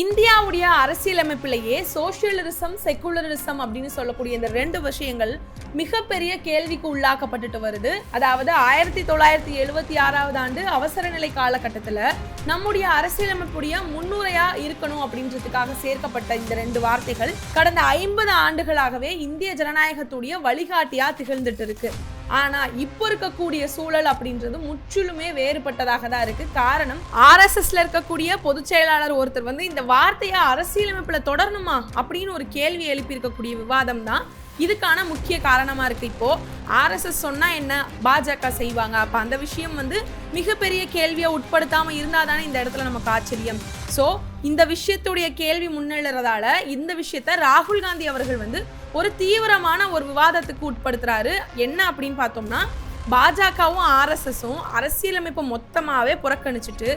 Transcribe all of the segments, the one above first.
இந்தியாவுடைய அரசியலமைப்பிலேயே socialism secularism அப்படின்னு சொல்லக்கூடிய இந்த ரெண்டு விஷயங்கள் மிகப்பெரிய கேள்விக்கு உள்ளாக்கப்பட்டுட்டு வருது. அதாவது ஆயிரத்தி தொள்ளாயிரத்தி எழுபத்தி ஆறாவது ஆண்டு அவசர நிலை காலகட்டத்தில் நம்முடைய அரசியலமைப்புடைய முன்னுரையா இருக்கணும் அப்படின்றதுக்காக சேர்க்கப்பட்ட இந்த ரெண்டு வார்த்தைகள் கடந்த ஐம்பது ஆண்டுகளாகவே இந்திய ஜனநாயகத்துடைய வழிகாட்டியா திகழ்ந்துட்டு இருக்கு. ஆனால் இப்போ இருக்கக்கூடிய சூழல் அப்படின்றது முற்றிலுமே வேறுபட்டதாக தான் இருக்குது காரணம் ஆர்எஸ்எஸ்ல இருக்கக்கூடிய பொதுச் செயலாளர் ஒருத்தர் வந்து இந்த வார்த்தையை அரசியலமைப்பில் தொடரணுமா அப்படின்னு ஒரு கேள்வி எழுப்பியிருக்கக்கூடிய விவாதம் தான் இதுக்கான முக்கிய காரணமாக இருக்குது இப்போது ஆர்எஸ்எஸ் சொன்னால் என்ன பாஜக செய்வாங்க? அப்போ அந்த விஷயம் வந்து மிகப்பெரிய கேள்வியை இருந்தால் தானே இந்த இடத்துல நமக்கு ஆச்சரியம். ஸோ இந்த விஷயத்துடைய கேள்வி முன்னெழுறதால இந்த விஷயத்த ராகுல் காந்தி அவர்கள் வந்து ஒரு தீவிரமான ஒரு விவாதத்துக்கு உட்படுத்துறாரு. என்ன அப்படின்னு பார்த்தோம்னா பாஜகவும் ஆர்எஸ்எஸும் அரசியலமைப்பை மொத்தமாகவே புறக்கணிச்சிட்டு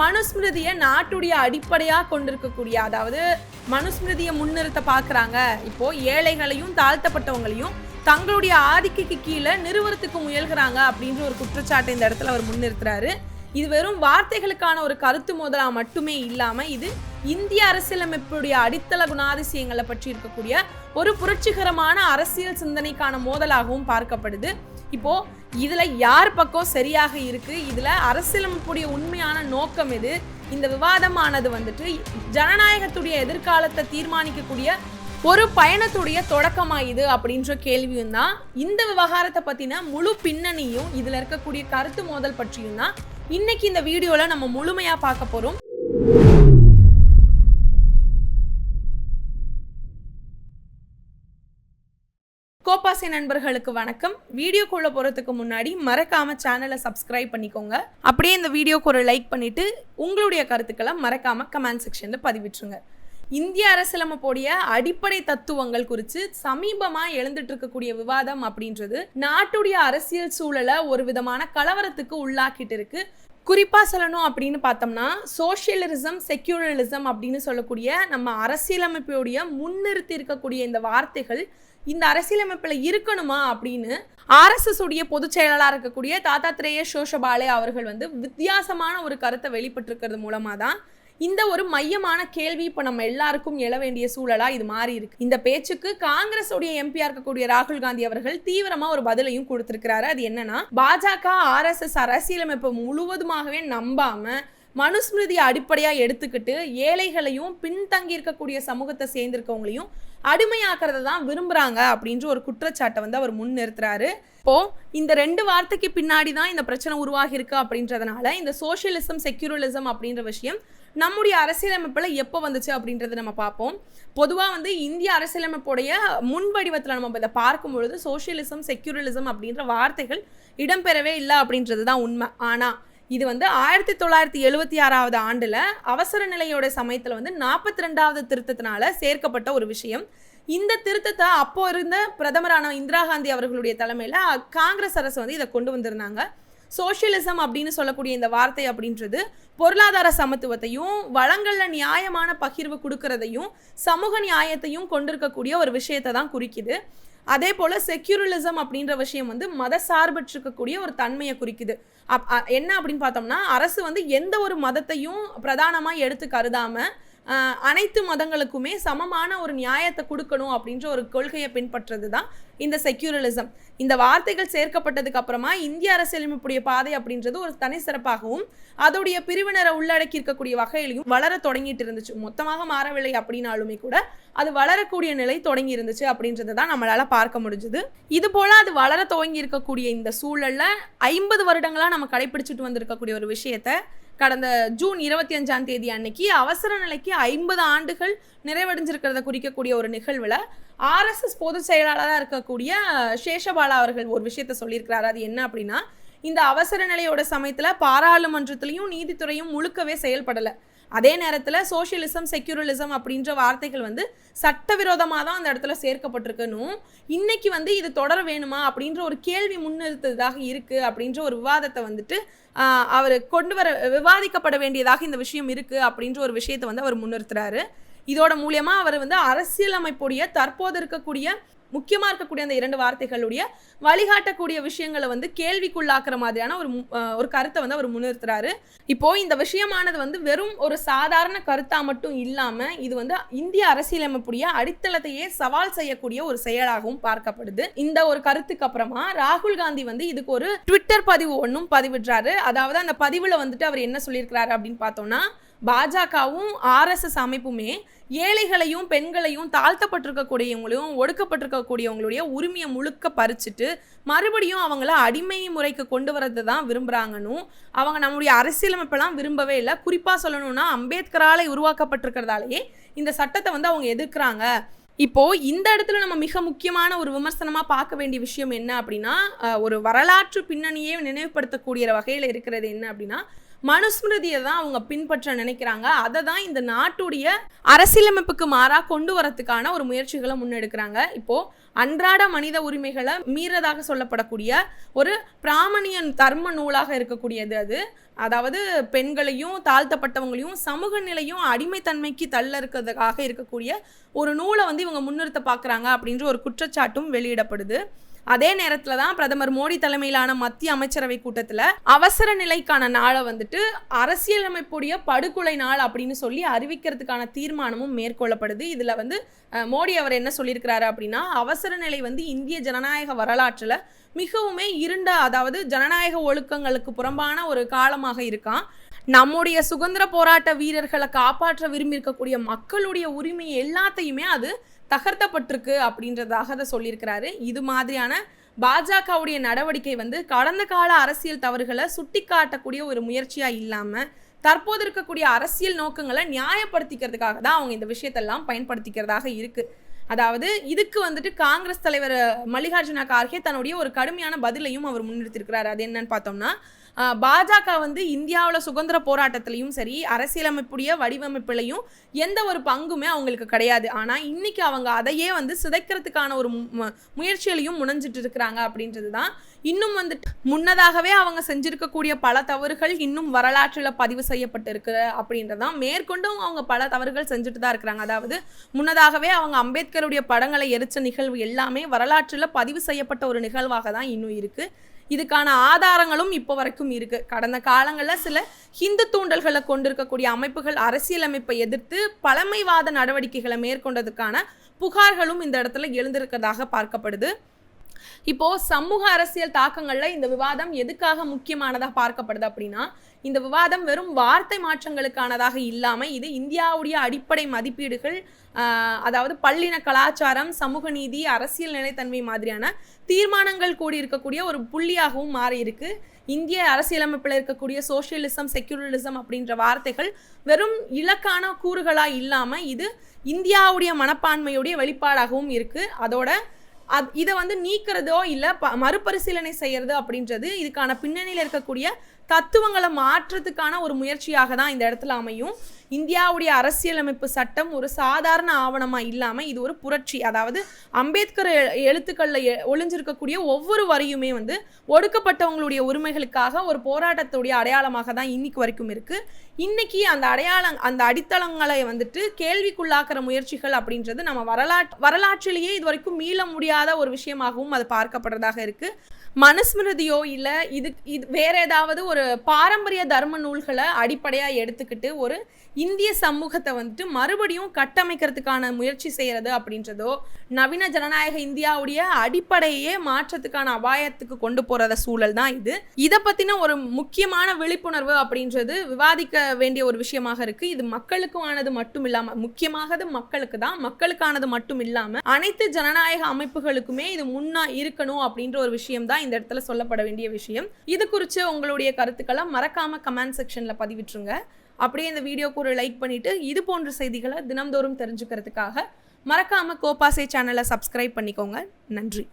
மனுஸ்மிருதியை நாட்டுடைய அடிப்படையாக கொண்டிருக்கக்கூடிய அதாவது மனுஸ்மிருதியை முன்னிறுத்த பார்க்குறாங்க. இப்போ ஏழைகளையும் தாழ்த்தப்பட்டவங்களையும் தங்களுடைய ஆதிக்கக்கு கீழே நிறுவனத்துக்கு முயல்கிறாங்க அப்படின்ற ஒரு குற்றச்சாட்டை இந்த இடத்துல அவர் முன்னிறுத்துறாரு. இது வெறும் வார்த்தைகளுக்கான ஒரு கருத்து மோதலாக மட்டுமே இல்லாமல் இது இந்திய அரசியலமைப்புடைய அடித்தள குணாதிசயங்களை பற்றி இருக்கக்கூடிய ஒரு புரட்சிகரமான அரசியல் சிந்தனைக்கான மோதலாகவும் பார்க்கப்படுது. இப்போ இதுல யார் பக்கம் சரியாக இருக்கு? இதுல அரசியலமைப்புடைய உண்மையான நோக்கம் எது? இந்த விவாதமானது வந்துட்டு ஜனநாயகத்துடைய எதிர்காலத்தை தீர்மானிக்கக்கூடிய ஒரு பயணத்துடைய தொடக்கமா இது அப்படின்ற கேள்வியும் தான். இந்த விவகாரத்தை பத்தின முழு பின்னணியும் இதுல இருக்கக்கூடிய கருத்து மோதல் பற்றியும் தான். இன்னைக்கு இந்த வீடியோல நம்ம முழுமையா பார்க்க போறோம். கோபாசி நண்பர்களுக்கு வணக்கம். வீடியோக்குள்ளே போகிறதுக்கு முன்னாடி மறக்காம சேனலை சப்ஸ்கிரைப் பண்ணிக்கோங்க. அப்படியே இந்த வீடியோக்கு ஒரு லைக் பண்ணிட்டு உங்களுடைய கருத்துக்களை மறக்காம கமெண்ட் செக்ஷனில் பதிவிட்டுருங்க. இந்திய அரசியலமைப்போடைய அடிப்படை தத்துவங்கள் குறித்து சமீபமா எழுந்துட்டு இருக்கக்கூடிய விவாதம் அப்படின்றது நாட்டுடைய அரசியல் சூழலை ஒரு விதமான கலவரத்துக்கு உள்ளாக்கிட்டு இருக்கு. குறிப்பாக சொல்லணும் அப்படின்னு பார்த்தோம்னா சோஷியலிசம் செக்யூரலிசம் அப்படின்னு சொல்லக்கூடிய நம்ம அரசியலமைப்போடைய முன்னிறுத்தி இருக்கக்கூடிய இந்த வார்த்தைகள் இந்த அரசியலமைப்பில் இருக்கணுமா அப்படின்னு ஆர்எஸ்எஸ் உடைய பொதுச் செயலாளராக இருக்கக்கூடிய தாத்தாத்ரேய சோஷபாலே அவர்கள் வந்து வித்தியாசமான ஒரு கருத்தை வெளிப்பட்டிருக்கிறது மூலமாக தான் இந்த ஒரு மையமான கேள்வி இப்போ நம்ம எல்லாருக்கும் எழ வேண்டிய சூழலாக இது மாறி இருக்கு. இந்த பேச்சுக்கு காங்கிரஸ் உடைய எம்பியா இருக்கக்கூடிய ராகுல் காந்தி அவர்கள் தீவிரமாக ஒரு பதிலையும் கொடுத்திருக்கிறாரு. அது என்னன்னா பாஜக ஆர்எஸ்எஸ் அரசியலமைப்பு முழுவதுமாகவே நம்பாம மனுஸ்மிருதியை அடிப்படையாக எடுத்துக்கிட்டு ஏழைகளையும் பின்தங்கி இருக்கக்கூடிய சமூகத்தை சேர்ந்திருக்கவங்களையும் அடிமையாக்குறத தான் விரும்புறாங்க அப்படின்ற ஒரு குற்றச்சாட்டை வந்து அவர் முன்னிறுத்துறாரு இப்போ இந்த ரெண்டு வார்த்தைக்கு பின்னாடி தான் இந்த பிரச்சனை உருவாகியிருக்கு அப்படின்றதுனால இந்த சோஷியலிசம் செக்யூரலிசம் அப்படின்ற விஷயம் நம்முடைய அரசியலமைப்பில் எப்போ வந்துச்சு அப்படின்றத நம்ம பார்ப்போம். பொதுவாக வந்து இந்திய அரசியலமைப்புடைய முன் வடிவத்தில் நம்ம இதை பார்க்கும் பொழுது சோஷியலிசம் செக்யூரலிசம் அப்படின்ற வார்த்தைகள் இடம்பெறவே இல்லை அப்படின்றது தான் உண்மை. ஆனால் இது வந்து ஆயிரத்தி தொள்ளாயிரத்தி எழுபத்தி ஆறாவது ஆண்டில் அவசர நிலையோட சமயத்தில் வந்து நாற்பத்தி ரெண்டாவது திருத்தத்தினால சேர்க்கப்பட்ட ஒரு விஷயம். இந்த திருத்தத்தை அப்போ இருந்த பிரதமரான இந்திரா காந்தி அவர்களுடைய தலைமையில் காங்கிரஸ் அரசு வந்து இதை கொண்டு வந்திருந்தாங்க. சோஷியலிசம் அப்படின்னு சொல்லக்கூடிய இந்த வார்த்தை அப்படின்றது பொருளாதார சமத்துவத்தையும் வளங்களில் நியாயமான பகிர்வு கொடுக்கறதையும் சமூக நியாயத்தையும் கொண்டிருக்கக்கூடிய ஒரு விஷயத்தை தான் குறிக்குது. அதே போல் செக்யூரலிசம் அப்படின்ற விஷயம் வந்து மத சார்பற்றிருக்கக்கூடிய ஒரு தன்மையை குறிக்குது. அப் என்ன அப்படின்னு பார்த்தோம்னா அரசு வந்து எந்த ஒரு மதத்தையும் பிரதானமாக எடுத்து கருதாமல் அனைத்து மதங்களுக்குமே சமமான ஒரு நியாயத்தை கொடுக்கணும் அப்படின்ற ஒரு கொள்கையை பின்பற்றுறது தான் இந்த செக்யூரலிசம் இந்த வார்த்தைகள் சேர்க்கப்பட்டதுக்கு அப்புறமா இந்திய அரசியலமைப்புடைய பாதை அப்படின்றது ஒரு தனி சிறப்பாகவும் அதோடைய பிரிவினரை உள்ளடக்கி இருக்கக்கூடிய வகையிலையும் வளர தொடங்கிட்டு இருந்துச்சு. மொத்தமாக மாறவில்லை அப்படின்னாலுமே கூட அது வளரக்கூடிய நிலை தொடங்கி இருந்துச்சு அப்படின்றத தான் நம்மளால பார்க்க முடிஞ்சுது. இது போல அது வளர துவங்கி இருக்கக்கூடிய இந்த சூழல்ல ஐம்பது வருடங்களா நம்ம கடைபிடிச்சிட்டு வந்திருக்கக்கூடிய ஒரு விஷயத்த கடந்த ஜூன் இருபத்தி அஞ்சாம் தேதி அன்னைக்கு அவசர நிலைக்கு ஐம்பது ஆண்டுகள் நிறைவடைஞ்சிருக்கிறத குறிக்கக்கூடிய ஒரு நிகழ்வில் ஆர்எஸ்எஸ் பொதுச் செயலாளராக இருக்கக்கூடிய சேஷபாலா அவர்கள் ஒரு விஷயத்த சொல்லியிருக்கிறார். அது என்ன அப்படின்னா இந்த அவசர நிலையோட சமயத்தில் பாராளுமன்றத்திலையும் நீதித்துறையும் முழுக்கவே செயல்படலை. அதே நேரத்தில் சோஷியலிசம் செக்யூரலிசம் அப்படின்ற வார்த்தைகள் வந்து சட்டவிரோதமாக தான் அந்த இடத்துல சேர்க்கப்பட்டிருக்கணும் இன்னைக்கு வந்து இது தொடர வேணுமா அப்படின்ற ஒரு கேள்வி முன்னிறுத்ததாக இருக்குது அப்படின்ற ஒரு விவாதத்தை வந்துட்டு அவர் கொண்டு வர விவாதிக்கப்பட வேண்டியதாக இந்த விஷயம் இருக்குது அப்படின்ற ஒரு விஷயத்தை வந்து அவர் முன்னிறுத்துறாரு. இதோட மூலியமாக அவர் வந்து அரசியலமைப்புடைய தற்போது இருக்கக்கூடிய முக்கியமாக இருக்கக்கூடிய அந்த இரண்டு வார்த்தைகளுடைய வழிகாட்டக்கூடிய விஷயங்களை வந்து கேள்விக்குள்ளாக்குற மாதிரியான ஒரு மு- ஒரு கருத்தை வந்து அவர் முன்னிறுத்துறாரு. இப்போ இந்த விஷயமானது வந்து வெறும் ஒரு சாதாரண கருத்தா மட்டும் இல்லாம இது வந்து இந்திய அரசியலமைப்புடைய அடித்தளத்தையே சவால் செய்யக்கூடிய ஒரு செயலாகவும் பார்க்கப்படுது. இந்த ஒரு கருத்துக்கு அப்புறமா ராகுல் காந்தி வந்து இதுக்கு ஒரு ட்விட்டர் பதிவு ஒன்றும் பதிவிடுறாரு. அதாவது அந்த பதிவுல வந்துட்டு அவர் என்ன சொல்லியிருக்கிறாரு அப்படின்னு பார்த்தோம்னா பாஜகவும் ஆர்எஸ்எஸ் அமைப்புமே ஏழைகளையும் பெண்களையும் தாழ்த்தப்பட்டிருக்கக்கூடியவங்களையும் ஒடுக்கப்பட்டிருக்கக்கூடியவங்களுடைய உரிமையை முழுக்க பறிச்சுட்டு மறுபடியும் அவங்கள அடிமை முறைக்கு கொண்டு வரது தான் விரும்புகிறாங்கன்னு அவங்க நம்முடைய அரசியலமைப்பெல்லாம் விரும்பவே இல்லை. குறிப்பாக சொல்லணும்னா அம்பேத்கரால் உருவாக்கப்பட்டிருக்கிறதாலேயே இந்த சட்டத்தை வந்து அவங்க எதிர்க்கிறாங்க. இப்போ இந்த இடத்துல நம்ம மிக முக்கியமான ஒரு விமர்சனமாக பார்க்க வேண்டிய விஷயம் என்ன அப்படின்னா ஒரு வரலாற்று பின்னணியே நினைவுபடுத்தக்கூடிய வகையில் இருக்கிறது என்ன அப்படின்னா மனுஸ்மிருதியை தான் அவங்க பின்பற்ற நினைக்கிறாங்க. அதை தான் இந்த நாட்டுடைய அரசியலமைப்புக்கு மாறாக கொண்டு வரத்துக்கான ஒரு முயற்சிகளை முன்னெடுக்கிறாங்க. இப்போ அன்றாட மனித உரிமைகளை மீறதாக சொல்லப்படக்கூடிய ஒரு பிராமணியன் தர்ம நூலாக இருக்கக்கூடியது அது. அதாவது பெண்களையும் தாழ்த்தப்பட்டவங்களையும் சமூக நிலையும் அடிமைத்தன்மைக்கு தள்ள இருக்கிறதுக்காக இருக்கக்கூடிய ஒரு நூலை வந்து இவங்க முன்னிறுத்த பார்க்குறாங்க அப்படின்ற ஒரு குற்றச்சாட்டும் வெளியிடப்படுது. அதே நேரத்தில் தான் பிரதமர் மோடி தலைமையிலான மத்திய அமைச்சரவை கூட்டத்தில் அவசர நிலைக்கான நாளை வந்துட்டு அரசியலமைப்புடைய படுகொலை நாள் அப்படின்னு சொல்லி அறிவிக்கிறதுக்கான தீர்மானமும் மேற்கொள்ளப்படுது. இதில் வந்து மோடி அவர் என்ன சொல்லியிருக்கிறாரு அப்படின்னா அவசர நிலை வந்து இந்திய ஜனநாயக வரலாற்றில் மிகவுமே இருண்ட அதாவது ஜனநாயக ஒழுக்கங்களுக்கு புறம்பான ஒரு காலமாக இருக்கான். நம்முடைய சுதந்திர போராட்ட வீரர்களை காப்பாற்ற விரும்பி இருக்கக்கூடிய மக்களுடைய உரிமை எல்லாத்தையுமே அது தகர்த்தப்பட்டிருக்கு அப்படின்றதாக அதை சொல்லியிருக்கிறாரு. இது மாதிரியான பாஜகவுடைய நடவடிக்கை வந்து கடந்த கால அரசியல் தவறுகளை சுட்டி காட்டக்கூடிய ஒரு முயற்சியாக இல்லாமல் தற்போது இருக்கக்கூடிய அரசியல் நோக்கங்களை நியாயப்படுத்திக்கிறதுக்காக தான் அவங்க இந்த விஷயத்தெல்லாம் பயன்படுத்திக்கிறதாக இருக்குது அதாவது இதுக்கு வந்துட்டு காங்கிரஸ் தலைவர் மல்லிகார்ஜுன கார்கே தன்னுடைய ஒரு கடுமையான பதிலையும் அவர் முன்னிறுத்திருக்கிறார் அது என்னன்னு பார்த்தோம்னா பாஜக வந்து இந்தியாவில் சுதந்திர போராட்டத்திலையும் சரி அரசியலமைப்புடைய வடிவமைப்புலையும் எந்த ஒரு பங்குமே அவங்களுக்கு கிடையாது. ஆனால் இன்னைக்கு அவங்க அதையே வந்து சிதைக்கிறதுக்கான ஒரு மு- முயற்சியிலையும் முனைஞ்சிட்டு இருக்கிறாங்க அப்படின்றது தான் இன்னும் வந்துட்டு முன்னதாகவே அவங்க செஞ்சிருக்கக்கூடிய பல தவறுகள் இன்னும் வரலாற்றில் பதிவு செய்யப்பட்டிருக்கு அப்படின்றதான் மேற்கொண்டும் அவங்க பல தவறுகள் செஞ்சுட்டு தான் இருக்கிறாங்க. அதாவது முன்னதாகவே அவங்க அம்பேத்கருடைய படங்களை எரிச்ச நிகழ்வு எல்லாமே வரலாற்றில் பதிவு செய்யப்பட்ட ஒரு நிகழ்வாக தான் இன்னும் இருக்குது இதுக்கான ஆதாரங்களும் இப்போ வரைக்கும் இருக்குது கடந்த காலங்களில் சில ஹிந்து தூண்டல்களை கொண்டிருக்கக்கூடிய அமைப்புகள் அரசியலமைப்பை எதிர்த்து பழமைவாத நடவடிக்கைகளை மேற்கொண்டதுக்கான புகார்களும் இந்த இடத்துல எழுந்திருக்கிறதாக பார்க்கப்படுது. இப்போ சமூக அரசியல் தாக்கங்களில் இந்த விவாதம் எதுக்காக முக்கியமானதாக பார்க்கப்படுது அப்படின்னா இந்த விவாதம் வெறும் வார்த்தை மாற்றங்களுக்கானதாக இல்லாமல் இது இந்தியாவுடைய அடிப்படை மதிப்பீடுகள் அதாவது பல்லின கலாச்சாரம் சமூக நீதி அரசியல் நிலைத்தன்மை மாதிரியான தீர்மானங்கள் கூடி இருக்கக்கூடிய ஒரு புள்ளியாகவும் மாறி இருக்கு. இந்திய அரசியலமைப்பில் இருக்கக்கூடிய சோஷியலிசம் செக்யூலரிசம் அப்படின்ற வார்த்தைகள் வெறும் இலக்கான கூறுகளாக இல்லாமல் இது இந்தியாவுடைய மனப்பான்மையுடைய வெளிப்பாடாகவும் இருக்குது அதோட அத் இதை வந்து நீக்கிறதோ இல்லை ப மறுபரிசீலனை செய்கிறது அப்படின்றது இதுக்கான பின்னணியில் இருக்கக்கூடிய தத்துவங்களை மாற்றத்துக்கான ஒரு முயற்சியாக தான் இந்த இடத்துல அமையும். இந்தியாவுடைய அரசியலமைப்பு சட்டம் ஒரு சாதாரண ஆவணமாக இல்லாமல் இது ஒரு புரட்சி. அதாவது அம்பேத்கர் எ- எ- ஒளிஞ்சிருக்கக்கூடிய ஒவ்வொரு வரியுமே வந்து ஒடுக்கப்பட்டவங்களுடைய உரிமைகளுக்காக ஒரு போராட்டத்துடைய அடையாளமாக தான் இன்னைக்கு வரைக்கும் இருக்குது இன்னைக்கு அந்த அடையாளம் அந்த அடித்தளங்களை வந்துட்டு கேள்விக்குள்ளாக்குற முயற்சிகள் அப்படின்றது நம்ம வரலாற்று வரலாற்றிலேயே இது வரைக்கும் மீள முடியாத ஒரு விஷயமாகவும் அது பார்க்கப்படுறதாக இருக்குது மனுஸ்மிருதியோ இல்லை இது இது வேற ஏதாவது ஒரு பாரம்பரிய தர்ம நூல்களை அடிப்படையாக எடுத்துக்கிட்டு ஒரு இந்திய சமூகத்தை வந்துட்டு மறுபடியும் கட்டமைக்கிறதுக்கான முயற்சி செய்கிறது அப்படின்றதோ நவீன ஜனநாயக இந்தியாவுடைய அடிப்படையே மாற்றத்துக்கான அபாயத்துக்கு கொண்டு போகிறத சூழல் தான் இது. இதை பற்றின ஒரு முக்கியமான விழிப்புணர்வு அப்படின்றது விவாதிக்க வேண்டிய ஒரு விஷயமாக இருக்குது இது மக்களுக்குமானது மட்டும் இல்லாமல் முக்கியமானது மக்களுக்கு தான். மக்களுக்கானது மட்டும் இல்லாமல் அனைத்து ஜனநாயக அமைப்புகளுக்குமே இது முன்னா இருக்கணும் அப்படின்ற ஒரு விஷயம் தான் இந்த இடத்துல சொல்லப்பட வேண்டிய விஷயம். இது குறித்து உங்களுடைய கருத்துக்களை மறக்காம கமெண்ட் செக்ஷனில் பதிவிட்டுருங்க. அப்படியே இந்த வீடியோக்கு ஒரு லைக் பண்ணிவிட்டு இது போன்ற செய்திகளை தினம்தோறும் தெரிஞ்சுக்கிறதுக்காக மறக்காமல் கோபாசே சேனலை சப்ஸ்கிரைப் பண்ணிக்கோங்க. நன்றி.